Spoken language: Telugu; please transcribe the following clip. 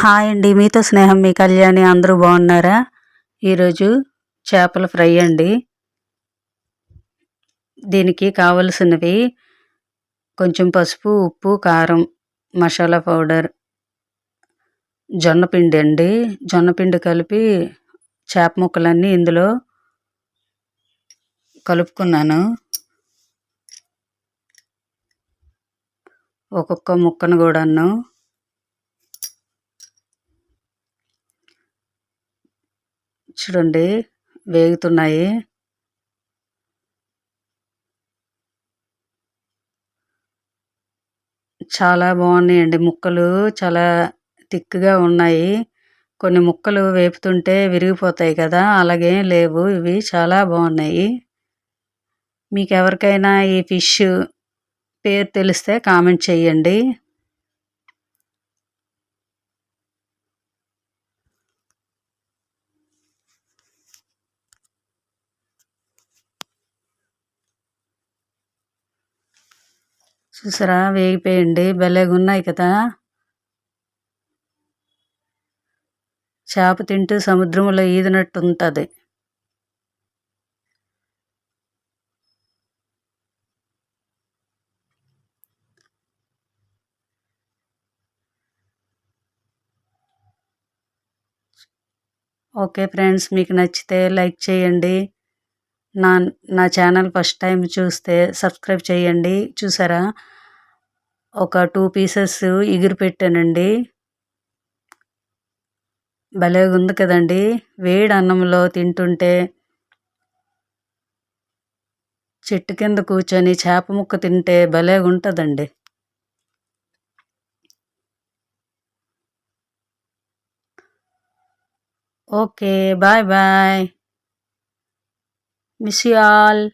హాయ్ అండి. మీతో స్నేహం మీ కళ్యాణి అందరూ బాగున్నారా? ఈరోజు చేపల ఫ్రై అండి. దీనికి కావలసినవి కొంచెం పసుపు ఉప్పు కారం మసాలా పౌడర్ జొన్నపిండి అండి. జొన్నపిండి కలిపి చేప ముక్కలన్నీ ఇందులో కలుపుకున్నాను. ఒక్కొక్క ముక్కను కూడాను చూడండి వేగుతున్నాయి. చాలా బాగున్నాయండి ముక్కలు చాలా థిక్గా ఉన్నాయి. కొన్ని ముక్కలు వేపుతుంటే విరిగిపోతాయి కదా అలాగే లేవు. ఇవి చాలా బాగున్నాయి. మీకు ఎవరికైనా ఈ ఫిష్ పేరు తెలిస్తే కామెంట్ చేయండి. చూసారా? వేగిపోయండి భలేగా ఉన్నాయి కదా? చేప తింటూ సముద్రంలో ఈదినట్టు ఉంటుంది ఓకే ఫ్రెండ్స్ మీకు నచ్చితే లైక్ చేయండి. నా నా ఛానల్ ఫస్ట్ టైం చూస్తే సబ్స్క్రైబ్ చేయండి. చూసారా? ఒక టూ పీసెస్ ఎగిరి పెట్టానండి. భలే ఉంది కదండి. వేడి అన్నంలో తింటుంటే చెట్టు కింద కూర్చొని చేప ముక్క తింటే భలే ఉంటుందండి. Okay bye bye. Misial.